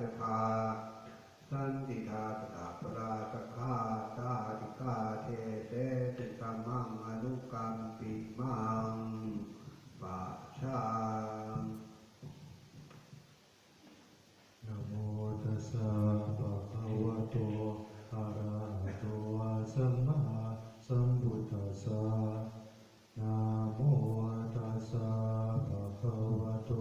ชทาสันติธาตถาปราตคาตาติกาเทเตติกรมังอนุกรรมปิมังปะชังนโมตัสสะปะคะวะโตอะระหะโตสัมมาสัมพุทธัสสะนะโมตัสสะปะคะวะโต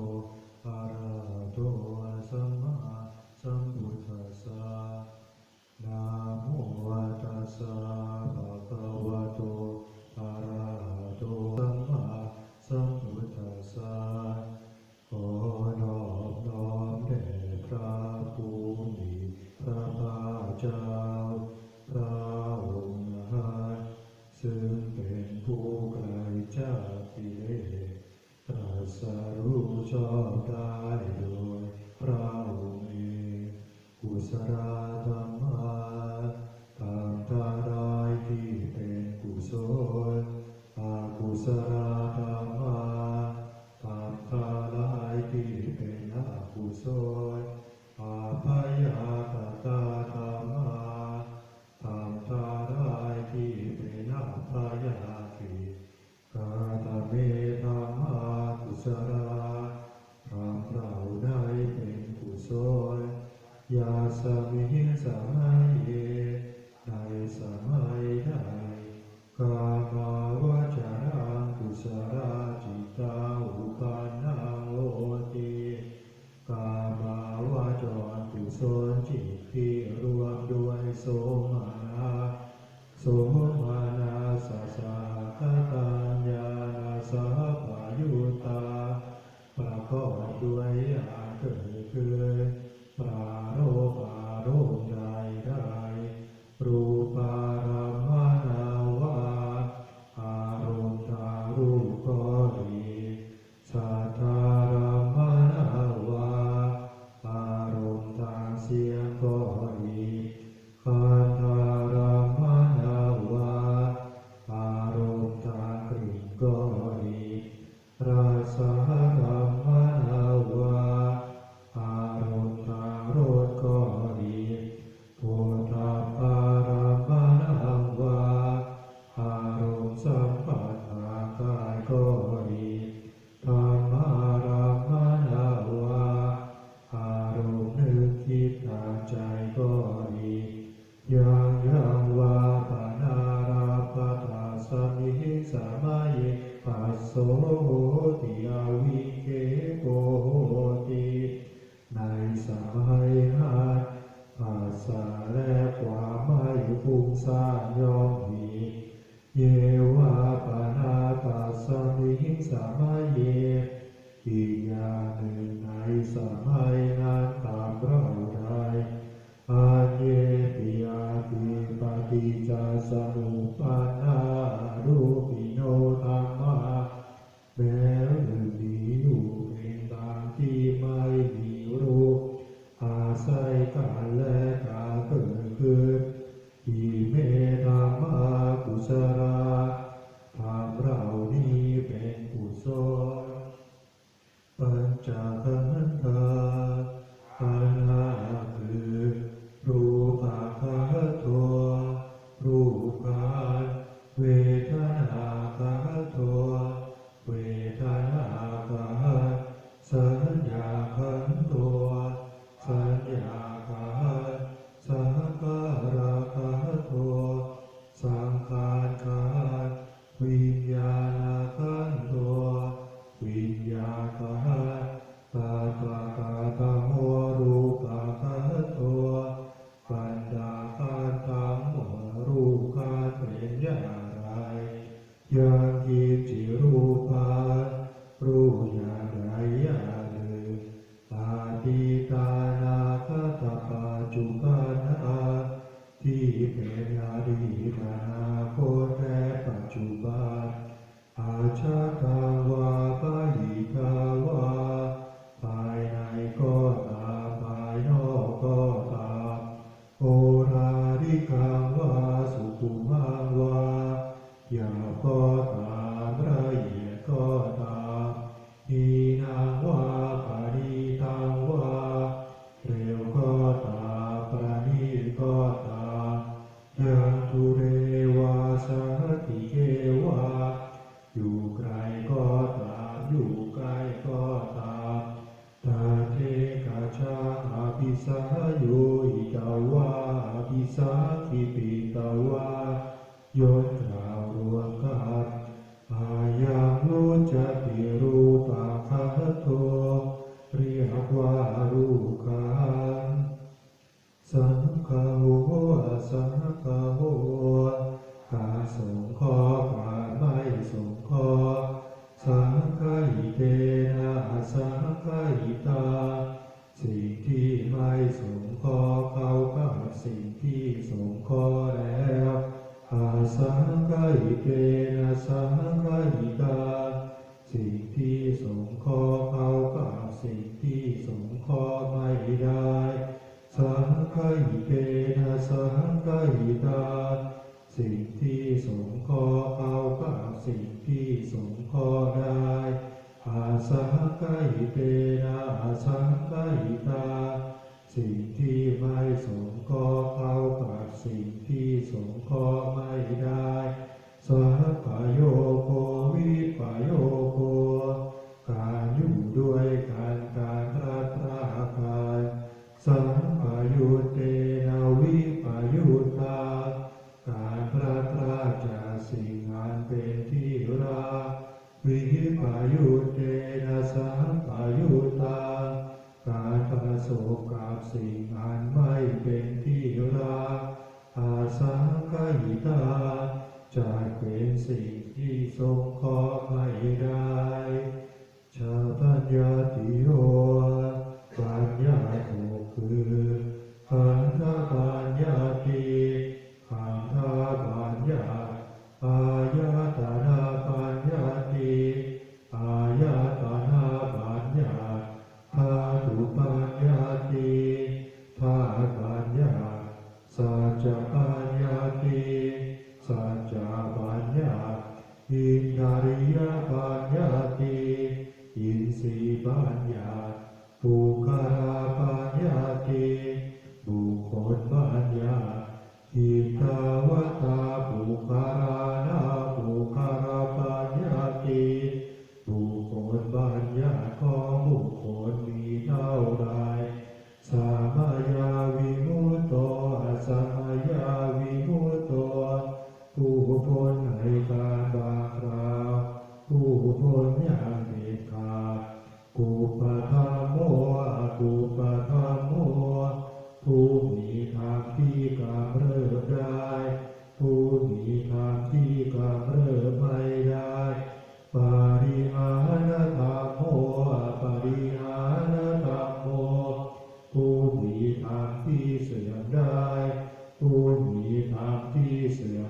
Bhagavatam Jehovah. วะปะนาปัสสะมิหิสามาเย to ไม่เป็นที่รักอาสางขยิตาจะเป็นสิ่งที่ทรงขอไม่ได้ชาปัญญาติโย saja anyati saja banyak indariya banyati insi banyak bukan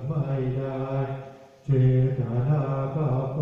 ไม่ได้ เจตนาก็โพ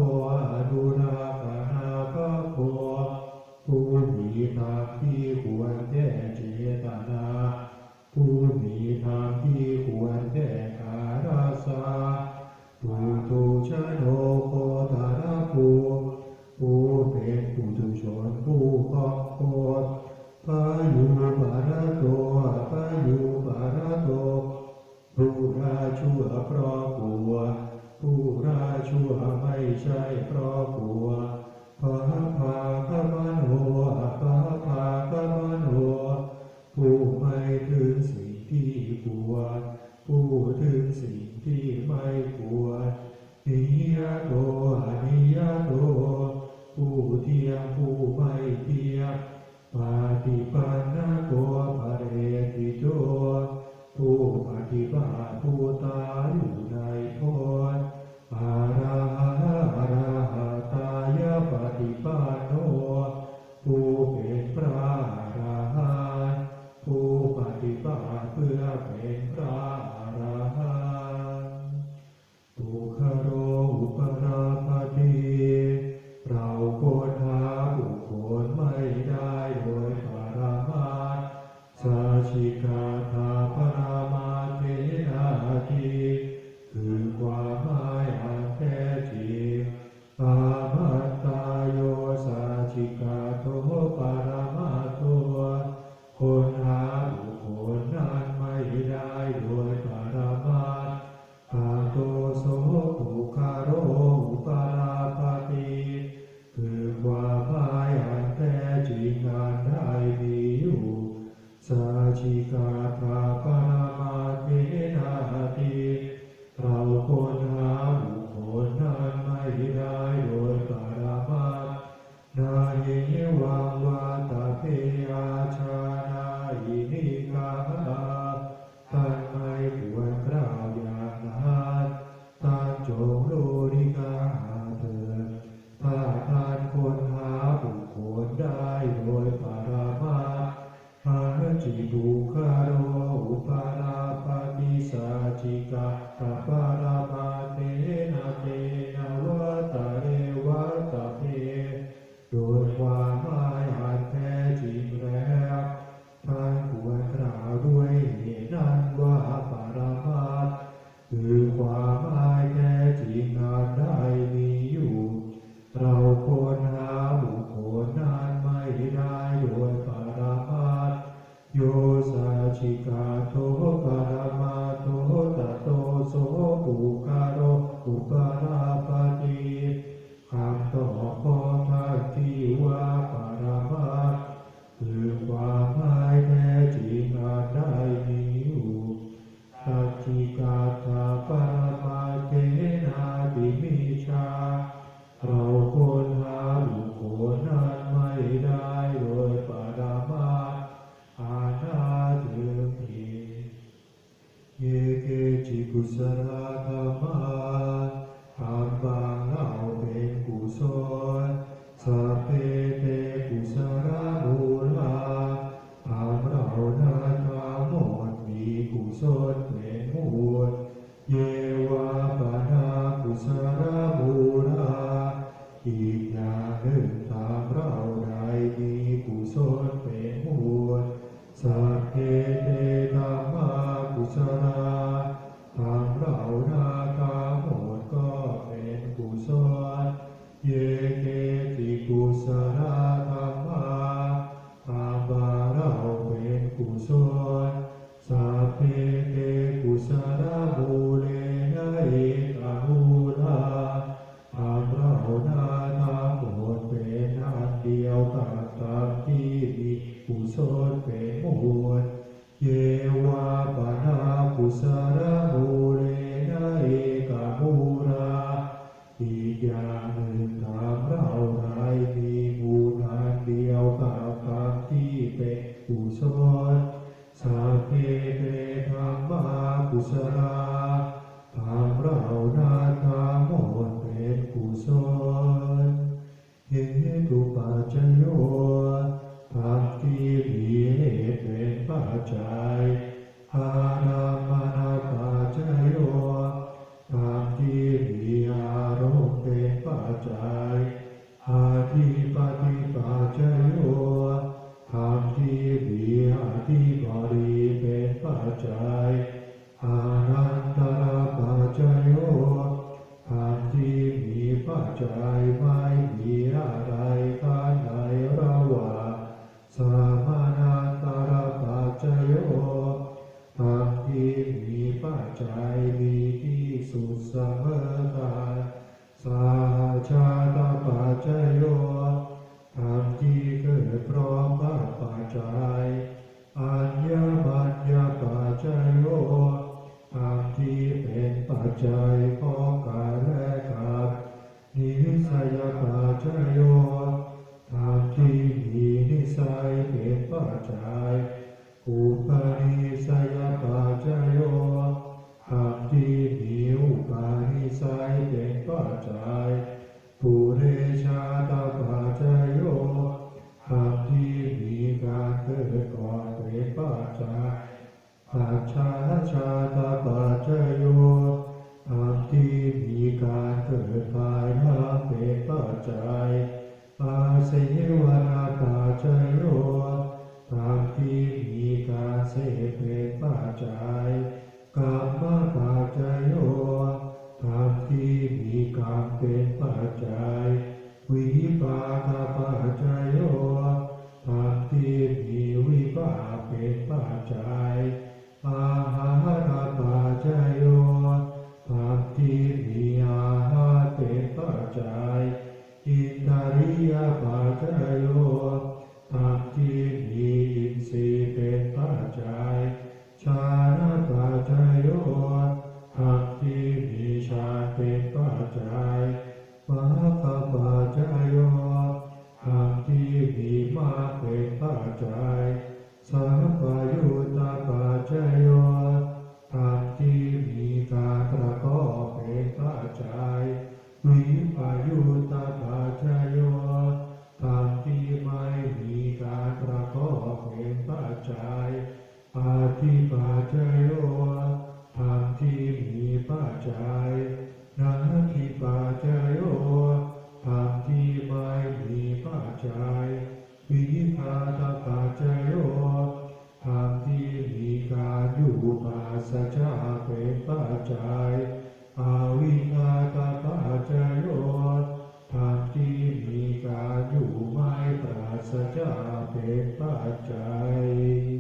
저 Salaam. ปัจจัยขอกายและขาดนิสัยปัจจัยโยธาที่มีนิสัยเป็นปัจจัยอุปา ปัจจัยอาเสวนาปัจจโยตามที่มีการเสพเป็นปัจจัยกรรมปัจจัยโยตามที่มีกรรมเป็นปัจจัยวิปากปัจจัยโยตามที่มีวิปากเป็นปัจจัยอาห ยุตตาปัจจโยธรรมที่ไม่มีการประกอบเป็นปัจจัยปฏิปัจจโยธรรมที่มีปัจจัยนาทิปัจจโยธรรมที่ไม่มีปัจจัยวิภาตปัจจโยธรรมที่มีการอยู่ปราจากเป็นปัจจัยอาวิคาต ปราศจากเป็นปัจจัย